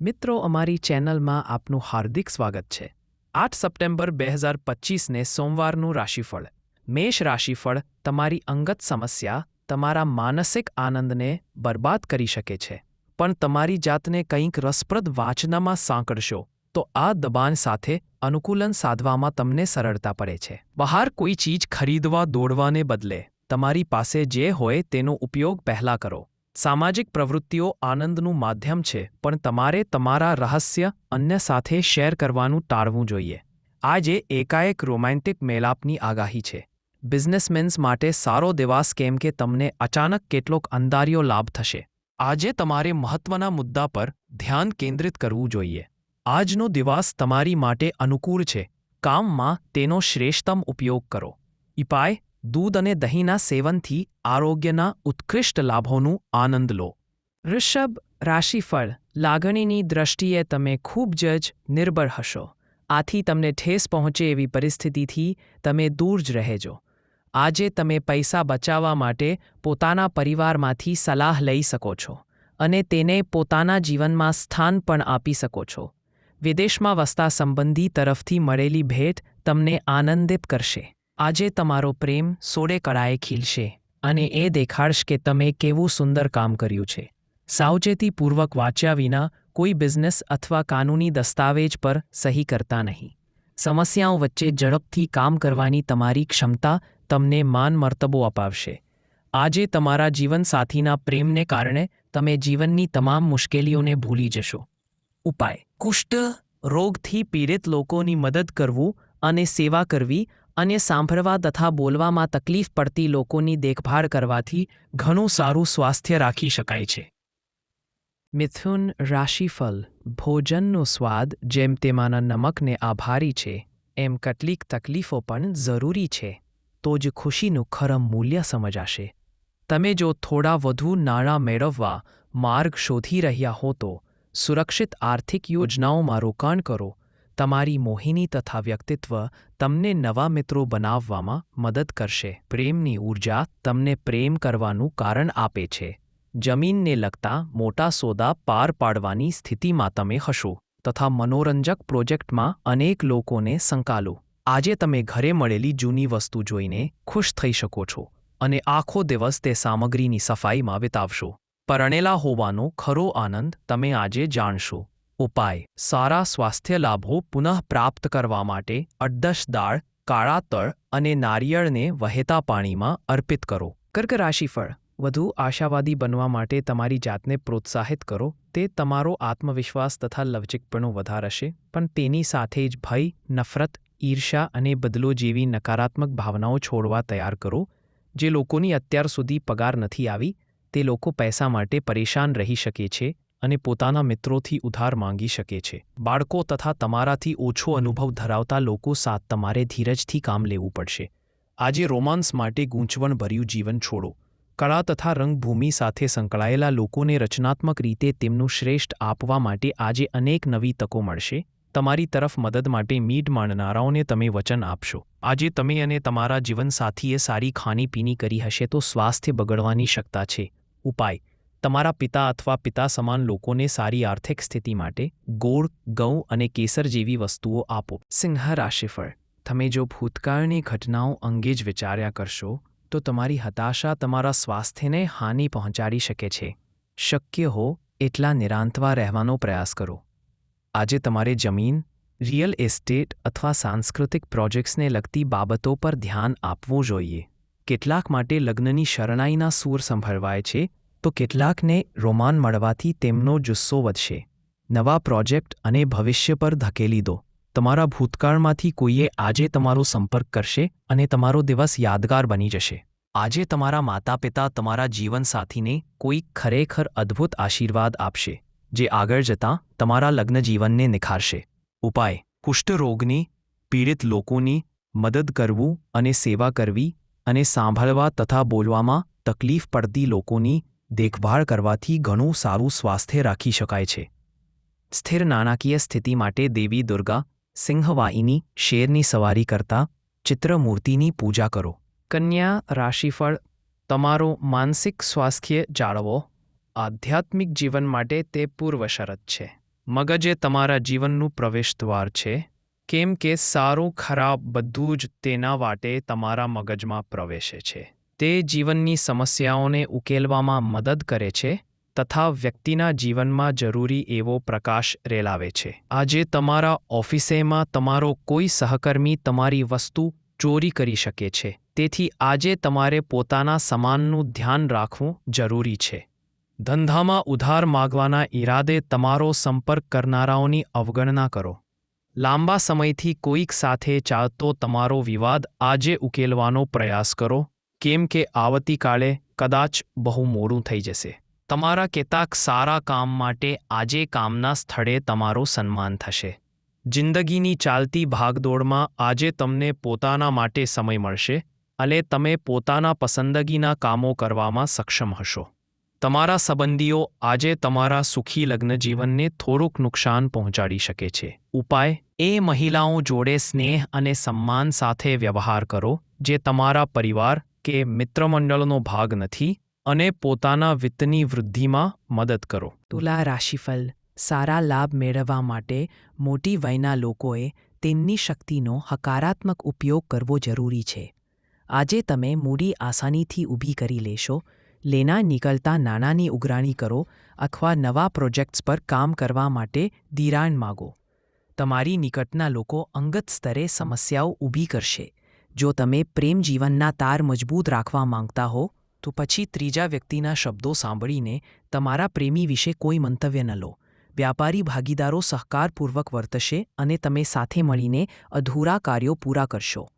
મિત્રો, અમારી ચેનલમાં આપનું હાર્દિક સ્વાગત છે. આઠ સપ્ટેમ્બર બે હજાર પચીસને સોમવારનું રાશિફળ. મેષ રાશિફળ તમારી અંગત સમસ્યા, તમારા માનસિક આનંદને બરબાદ કરી શકે છે. પણ તમારી જાતને કંઈક રસપ્રદ વાંચનામાં સાંકળશો, તો આ દબાણ સાથે અનુકૂલન સાધવામાં તમને સરળતા પડે છે. બહાર કોઈ ચીજ ખરીદવા દોડવાને બદલે તમારી પાસે જે હોય તેનો ઉપયોગ પહેલાં કરો. સામાજિક પ્રવૃત્તિઓ આનંદનું માધ્યમ છે, પણ તમારે તમારા રહસ્ય અન્ય સાથે શેર કરવાનું ટાળવું જોઈએ. આજે એકાએક રોમેન્ટિક મેલાપની આગાહી છે. બિઝનેસમેન્સ માટે સારો દિવાસ કેમ કે તમને અચાનક કેટલોક અંધારિયો લાભ થશે. આજે તમારે મહત્વના મુદ્દા પર ધ્યાન કેન્દ્રિત કરવું જોઈએ. આજનો દિવસ તમારી માટે અનુકૂળ છે. કામમાં તેનો શ્રેષ્ઠતમ ઉપયોગ કરો. ઉપાય દૂધ અને દહીંના સેવનથી આરોગ્યના ઉત્કૃષ્ટ લાભોનું આનંદ લો. ઋષભ રાશિફળ લાગણીની દ્રષ્ટિએ તમે ખૂબ જ નિર્ભર હશો. આથી તમને ઠેસ પહોંચે એવી પરિસ્થિતિથી તમે દૂર જ રહેજો. આજે તમે પૈસા બચાવવા માટે પોતાના પરિવારમાંથી સલાહ લઈ શકો છો અને તેને પોતાના જીવનમાં સ્થાન પણ આપી શકો છો. વિદેશમાં વસતા સંબંધી તરફથી મળેલી ભેટ તમને આનંદિત કરશે. આજે તમારો પ્રેમ સોડે કળાએ ખીલશે અને એ દેખાડશ કે તમે કેવું સુંદર કામ કર્યું છે. સાવચેતીપૂર્વક વાંચ્યા વિના કોઈ બિઝનેસ અથવા કાનૂની દસ્તાવેજ પર સહી કરતા નહીં. સમસ્યાઓ વચ્ચે ઝડપથી કામ કરવાની તમારી ક્ષમતા તમને માન મર્તબો અપાવશે. આજે તમારા જીવનસાથીના પ્રેમને કારણે તમે જીવનની તમામ મુશ્કેલીઓને ભૂલી જશો. ઉપાય. કુષ્ઠ રોગથી પીડિત લોકોની મદદ કરવું અને સેવા કરવી અને સાંભળવા તથા બોલવામાં તકલીફ પડતી લોકોની દેખભાળ કરવાથી ઘણું સારું સ્વાસ્થ્ય રાખી શકાય છે. મિથુન રાશિફલ ભોજનનો સ્વાદ જેમ તેમાંના નમકને આભારી છે, એમ કેટલીક તકલીફો પણ જરૂરી છે, તો જ ખુશીનું ખરમ મૂલ્ય સમજાશે. તમે જો થોડા વધુ નાણાં મેળવવા, માર્ગ શોધી રહ્યા હો તો, સુરક્ષિત આર્થિક યોજનાઓમાં રોકાણ કરો તમારી મોહિની તથા વ્યક્તિત્વ તમને નવા મિત્રો બનાવવામાં મદદ કરશે. પ્રેમની ઊર્જા તમને પ્રેમ કરવાનું કારણ આપે છે. જમીનને લગતા મોટા સોદા પાર પાડવાની સ્થિતિમાં તમે હશો તથા મનોરંજક પ્રોજેક્ટમાં અનેક લોકોને સંકાલો. આજે તમે ઘરે મળેલી જૂની વસ્તુ જોઈને ખુશ થઈ શકો છો અને આખો દિવસ તે સામગ્રીની સફાઈમાં વિતાવશો. પરણેલા હોવાનો ખરો આનંદ તમે આજે જાણશો. ઉપાય. સારા સ્વાસ્થ્ય લાભો પુનઃપ્રાપ્ત કરવા માટે અડદશ દાળ, કાળા તળ અને નારિયેળને વહેતા પાણીમાં અર્પિત કરો. કર્ક રાશિફળ. વધુ આશાવાદી બનવા માટે તમારી જાતને પ્રોત્સાહિત કરો. તે તમારો આત્મવિશ્વાસ તથા લવચિકપણું વધારશે, પણ તેની સાથે જ ભય, નફરત ઈર્ષા અને બદલો જેવી નકારાત્મક ભાવનાઓ છોડવા તૈયાર કરો. જે લોકોની અત્યાર સુધી પગાર નથી આવી, તે લોકો પૈસા માટે પરેશાન રહી શકે છે. અને પોતાના મિત્રોથી ઉધાર માંગી શકે છે. બાળકો તથા તમારાથી ઓછો અનુભવ ધરાવતા લોકો સાથ તમારે ધીરજથી કામ લેવું પડશે. આજે રોમાન્સ માટે ગૂંચવણભર્યું જીવન છોડો. કળા તથા રંગભૂમિ સાથે સંકળાયેલા લોકોને રચનાત્મક રીતે તેમનું શ્રેષ્ઠ આપવા માટે આજે અનેક નવી તકો મળશે. તમારી તરફ મદદ માટે મીટ માણનારાઓને તમે વચન આપશો. આજે તમે અને તમારા જીવનસાથીએ સારી ખાણીપીણી કરી હશે તો સ્વાસ્થ્ય બગડવાની શકતા છે. ઉપાય. તમારા પિતા અથવા પિતા સમાન લોકોને સારી આર્થિક સ્થિતિ માટે ગોળ, ગૌ અને કેસર જેવી વસ્તુઓ આપો. સિંહ રાશિફળ. તમે જો ભૂતકાળની ઘટનાઓ અંગે જ વિચાર્યા કરશો, તો તમારી હતાશા તમારા સ્વાસ્થ્યને હાનિ પહોંચાડી શકે છે. શક્ય હો એટલા નિરાંતવા રહેવાનો પ્રયાસ કરો. આજે તમારે જમીન, રિયલ એસ્ટેટ અથવા સાંસ્કૃતિક પ્રોજેક્ટ્સને લગતી બાબતો પર ધ્યાન આપવું જોઈએ. કેટલાક માટે લગ્નની શરણાઈના સૂર સંભળવાય છે તો કેટલાકને રોમાન મળવાથી તેમનો જુસ્સો વધશે. નવા પ્રોજેક્ટ અને ભવિષ્ય પર ધકેલી દો. તમારા ભૂતકાળમાંથી કોઈએ આજે તમારો સંપર્ક કરશે અને તમારો દિવસ યાદગાર બની જશે. આજે તમારા માતા પિતા તમારા જીવનસાથીને કોઈ ખરેખર અદ્ભુત આશીર્વાદ આપશે, જે આગળ જતાં તમારા લગ્ન જીવનને નિખારશે. ઉપાય. કુષ્ઠરોગની પીડિત લોકોની મદદ કરવું અને સેવા કરવી અને સાંભળવા તથા બોલવામાં તકલીફ પડતી લોકોની દેખભાળ કરવાથી ઘણું સારું સ્વાસ્થ્ય રાખી શકાય છે. સ્થિર નાણાકીય સ્થિતિ માટે દેવી દુર્ગા, સિંહવાહિની, શેરની સવારી કરતા ચિત્રમૂર્તિની પૂજા કરો. કન્યા રાશિફળ, તમારો માનસિક સ્વાસ્થ્ય જાળવો. આધ્યાત્મિક જીવન માટે તે પૂર્વ શરત છે. મગજ એ તમારા જીવનનું પ્રવેશદ્વાર છે. કેમ કે સારું ખરાબ બધું જ તેના વાટે તમારા મગજમાં પ્રવેશે છે. તે જીવનની સમસ્યાઓને ઉકેલવામાં મદદ કરે છે તથા વ્યક્તિના જીવનમાં જરૂરી એવો પ્રકાશ રેલાવે છે. આજે તમારા ઓફિસેમાં તમારો કોઈ સહકર્મી તમારી વસ્તુ ચોરી કરી શકે છે. તેથી આજે તમારે પોતાના સમાનનું ધ્યાન રાખવું જરૂરી છે. ધંધામાં ઉધાર માગવાના ઈરાદે તમારો સંપર્ક કરનારાઓની અવગણના કરો. લાંબા સમયથી કોઈક સાથે ચાલતો તમારો વિવાદ આજે ઉકેલવાનો પ્રયાસ કરો. કેમ કે આવતીકાલે કદાચ બહુ મોડું થઈ જશે. તમારા કેટલાક સારા કામ માટે આજે કામના સ્થળે તમારું સન્માન થશે. જિંદગીની ચાલતી ભાગદોડમાં આજે તમને પોતાના માટે સમય મળશે, અને તમે પોતાના પસંદગીના કામો કરવામાં સક્ષમ હશો. તમારા સંબંધીઓ આજે તમારા સુખી લગ્ન જીવનને થોડુંક નુકસાન પહોંચાડી શકે છે. ઉપાય, એ મહિલાઓ જોડે સ્નેહ અને સન્માન સાથે વ્યવહાર કરો, જે તમારા પરિવાર કે મિત્રમંડળનો ભાગ નથી અને પોતાના વિત્તની વૃદ્ધિમાં મદદ કરો. તુલા રાશિફલ સારા લાભ મેળવવા માટે મોટી વયના લોકોએ તેમની શક્તિનો હકારાત્મક ઉપયોગ કરવો જરૂરી છે. આજે તમે મૂડી આસાનીથી ઊભી કરી લેશો, લેના નીકળતા નાણાંની ઉઘરાણી કરો અથવા નવા પ્રોજેક્ટ્સ પર કામ કરવા માટે ધિરાણ માગો. તમારી નિકટના લોકો અંગત સ્તરે સમસ્યાઓ ઊભી કરશે. જો તમે પ્રેમ જીવનના તાર મજબૂત રાખવા માંગતા હો, તો પછી ત્રીજા વ્યક્તિના શબ્દો સાંભળીને તમારા પ્રેમી વિશે કોઈ મંતવ્ય ન લો. વ્યાપારી ભાગીદારો સહકારપૂર્વક વર્તશે અને તમે સાથે મળીને અધૂરા કાર્યો પૂરા કરશો.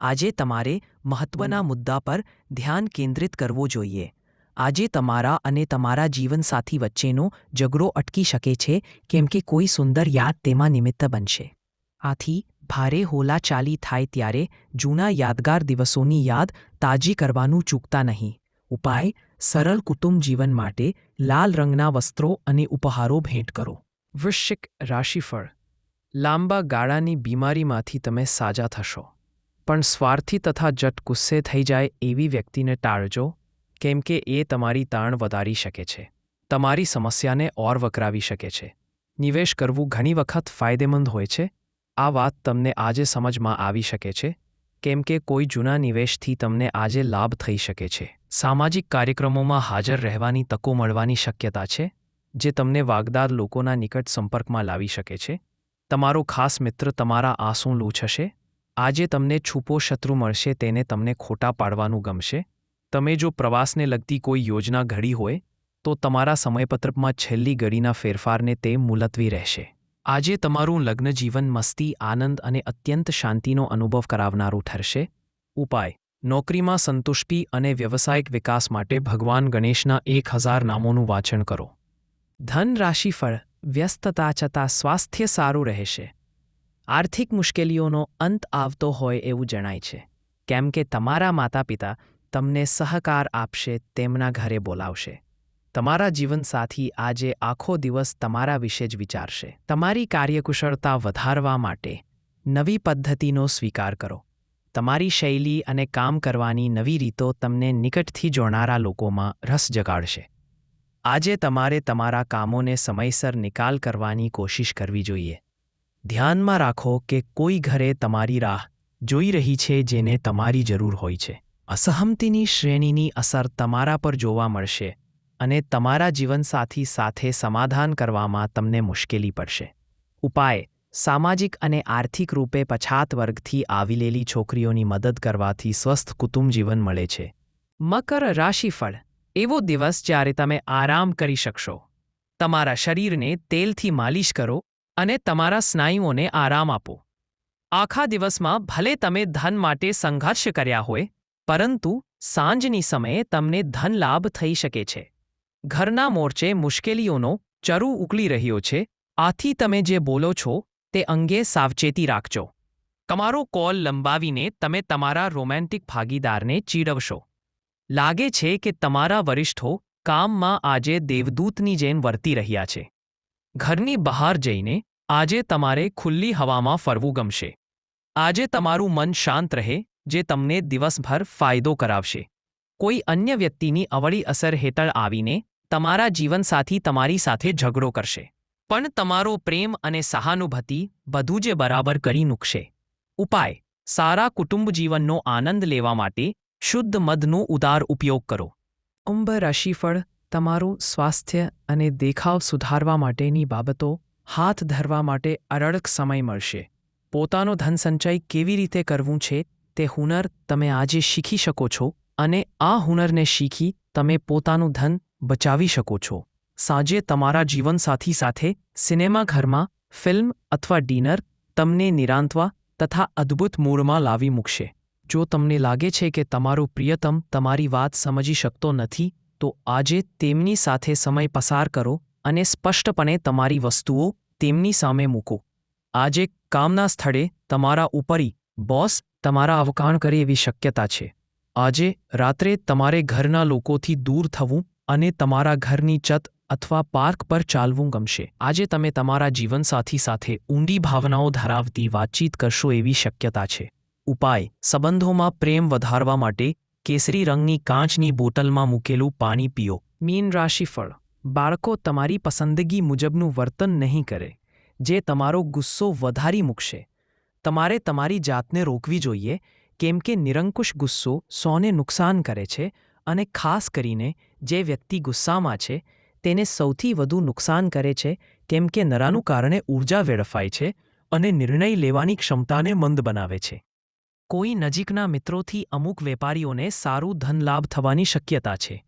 આજે તમારે મહત્વના મુદ્દા પર ધ્યાન કેન્દ્રિત કરવો જોઈએ. આજે તમારા અને તમારા જીવનસાથી વચ્ચેનો ઝઘડો અટકી શકે છે, કેમ કે કોઈ સુંદર યાદ તેમાં નિમિત્ત બનશે. આથી ભારે હોલાચાલી થાય ત્યારે જૂના યાદગાર દિવસોની યાદ તાજી કરવાનું ચૂકતા નહીં. ઉપાય, સરળ કુટુંબ જીવન માટે લાલ રંગના વસ્ત્રો અને ઉપહારો ભેટ કરો. વૃશ્ચિક રાશિફળ. લાંબા ગાળાની બીમારીમાંથી તમે સાજા થશો. પણ સ્વાર્થી તથા જટ ગુસ્સે થઈ જાય એવી વ્યક્તિને ટાળજો, કેમ કે એ તમારી તાણ વધારી શકે છે. તમારી સમસ્યાને ઓર વકરાવી શકે છે. નિવેશ કરવું ઘણી વખત ફાયદેમંદ હોય છે આ વાત તમને આજે સમજમાં આવી શકે છે, કેમ કે કોઈ જૂના નિવેશથી તમને આજે લાભ થઈ શકે છે. સામાજિક કાર્યક્રમોમાં હાજર રહેવાની તકો મળવાની શક્યતા છે, જે તમને વાગદાર લોકોના નિકટ સંપર્કમાં લાવી શકે છે. તમારો ખાસ મિત્ર તમારા આંસુ લૂછશે, આજે તમને છૂપો શત્રુ મળશે તેને તમને ખોટા પાડવાનું ગમશે. તમે જો પ્રવાસને લગતી કોઈ યોજના ઘડી હોય, તો તમારા સમયપત્રકમાં છેલ્લી ઘડીના ફેરફારને તે મુલતવી રહેશે. આજે તમારું લગ્ન જીવન મસ્તી, આનંદ અને અત્યંત શાંતિનો અનુભવ કરાવનારું ઠરશે? ઉપાય, નોકરીમાં સંતુષ્ટિ અને વ્યવસાયિક વિકાસ માટે ભગવાન ગણેશના એક હજાર નામોનું વાંચન કરો. ધન રાશિફળ વ્યસ્તતા છતાં સ્વાસ્થ્ય સારું રહેશે. આર્થિક મુશ્કેલીઓનો અંત આવતો હોય એવું જણાય છે. કેમ કે તમારા માતા પિતા તમને સહકાર આપશે, તેમના ઘરે બોલાવશે. તમારા જીવનસાથી આજે આખો દિવસ તમારા વિશે જ વિચારશે. તમારી કાર્યકુશળતા વધારવા માટે નવી પદ્ધતિનો સ્વીકાર કરો. તમારી શૈલી અને કામ કરવાની નવી રીતો તમને નિકટથી જોનારા લોકોમાં રસ જગાડશે. આજે તમારે તમારા કામોને સમયસર નિકાલ કરવાની કોશિશ કરવી જોઈએ. ધ્યાનમાં રાખો કે કોઈ ઘરે તમારી રાહ જોઈ રહી છે જેને તમારી જરૂર હોય છે. અસહમતિની શ્રેણીની અસર તમારા પર જોવા મળશે. અને તમારા જીવનસાથી સાથે સમાધાન કરવામાં તમને મુશ્કેલી પડશે. ઉપાય, સામાજિક અને આર્થિક રૂપે પછાત વર્ગથી આવેલી છોકરીઓની મદદ કરવાથી સ્વસ્થ કુટુંબ જીવન મળે છે. મકર રાશિફળ, એવો દિવસ જ્યારે તમે આરામ કરી શકશો. તમારા શરીરને તેલથી માલિશ કરો અને તમારા સ્નાયુઓને આરામ આપો. આખા દિવસમાં ભલે તમે ધન માટે સંઘર્ષ કર્યા હોય, પરંતુ સાંજની સમયે તમને ધન લાભ થઈ શકે છે. ઘરના મોરચે મુશ્કેલીઓનો ચરુ ઉકળી રહ્યો છે. આથી તમે જે બોલો છો તે અંગે સાવચેતી રાખજો. તમારો કોલ લંબાવીને તમે તમારા રોમેન્ટિક ભાગીદારને ચીડવશો. લાગે છે કે તમારા વરિષ્ઠો કામમાં આજે દેવદૂતની જેમ વર્તી રહ્યા છે. ઘરની બહાર જઈને આજે તમારે ખુલ્લી હવામાં ફરવું ગમશે. આજે તમારું મન શાંત રહે, જે તમને દિવસભર ફાયદો કરાવશે. કોઈ અન્ય વ્યક્તિની અવળી અસર હેઠળ આવીને તમારા જીવનસાથી તમારી સાથે ઝઘડો કરશે. પણ તમારો પ્રેમ અને સહાનુભૂતિ બધું જે બરાબર કરી મૂકશે. ઉપાય. સારા કુટુંબ જીવનનો આનંદ લેવા માટે શુદ્ધ મધનો ઉદાર ઉપયોગ કરો. કુંભ રાશિફળ તમારું સ્વાસ્થ્ય અને દેખાવ સુધારવા માટેની બાબતો હાથ ધરવા માટે અરળક સમય મળશે. પોતાનો ધનસંચય કેવી રીતે કરવું છે તે હુનર તમે આજે શીખી શકો છો. અને આ હુનરને શીખી તમે પોતાનું ધન બચાવી શકો છો. સાંજે તમારા જીવનસાથી સાથે સિનેમાઘરમાં ફિલ્મ અથવા ડિનર તમને નિરાંતવા તથા અદ્ભુત મૂડમાં લાવી મૂકશે. જો તમને લાગે છે કે તમારો પ્રિયતમ તમારી વાત સમજી શકતો નથી, તો આજે તેમની સાથે સમય પસાર કરો અને સ્પષ્ટપણે તમારી વસ્તુઓ તેમની સામે મૂકો. આજે કામના સ્થળે તમારા ઉપરી બોસ તમારા અવકાણ કરે એવી શક્યતા છે. આજે રાત્રે તમારે ઘરના લોકોથી દૂર થવું અને તમારા ઘરની છત અથવા પાર્ક પર ચાલવું ગમશે. આજે તમે તમારા જીવનસાથી સાથે ઊંડી ભાવનાઓ ધરાવતી વાતચીત કરશો એવી શક્યતા છે. ઉપાય, સંબંધોમાં પ્રેમ વધારવા માટે કેસરી રંગની કાચની બોટલમાં મૂકેલું પાણી પીઓ. મીન રાશિફળ બાળકો તમારી પસંદગી મુજબનું વર્તન નહીં કરે, જે તમારો ગુસ્સો વધારી મૂકશે. તમારે તમારી જાતને રોકવી જોઈએ કેમ કે નિરંકુશ ગુસ્સો સોને નુકસાન કરે છે અને ખાસ કરીને જે વ્યક્તિ ગુસ્સામાં છે, તેને સૌથી વધુ નુકસાન કરે છે, કેમ કે નરાનું કારણે ઊર્જા વેડફાય છે અને નિર્ણય લેવાની ક્ષમતાને મંદ બનાવે છે. કોઈ નજીકના મિત્રોથી અમુક વેપારીઓને સારું ધન લાભ થવાની શક્યતા છે.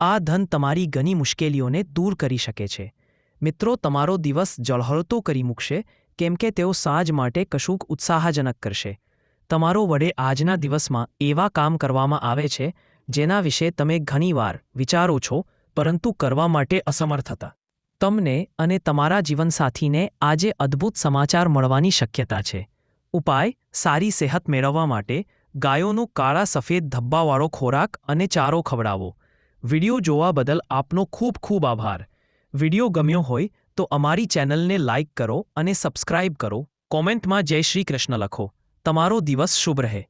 આ ધન તમારી ઘણી મુશ્કેલીઓને દૂર કરી શકે છે. મિત્રો, તમારો દિવસ જળહળતો કરી મૂકશે, કેમ કે તેઓ સાંજ માટે કશુંક ઉત્સાહજનક કરશે. તમારો વડે આજના દિવસમાં એવા કામ કરવામાં આવે છે, જેના વિશે તમે ઘણીવાર વિચારો છો, પરંતુ કરવા માટે અસમર્થ હતા. તમને અને તમારા જીવનસાથીને આજે અદ્ભુત સમાચાર મળવાની શક્યતા છે. ઉપાય, સારી સેહત મેળવવા માટે ગાયોનો કાળા સફેદ ધબ્બાવાળો ખોરાક અને ચારો ખવડાવો. વિડિયો જોવા બદલ આપનો ખૂબ ખૂબ આભાર. વિડિયો ગમ્યો હોય તો અમારી ચેનલને લાઇક કરો અને સબસ્ક્રાઇબ કરો. કોમેન્ટમાં જય શ્રી કૃષ્ણ લખો. તમારો દિવસ શુભ રહે.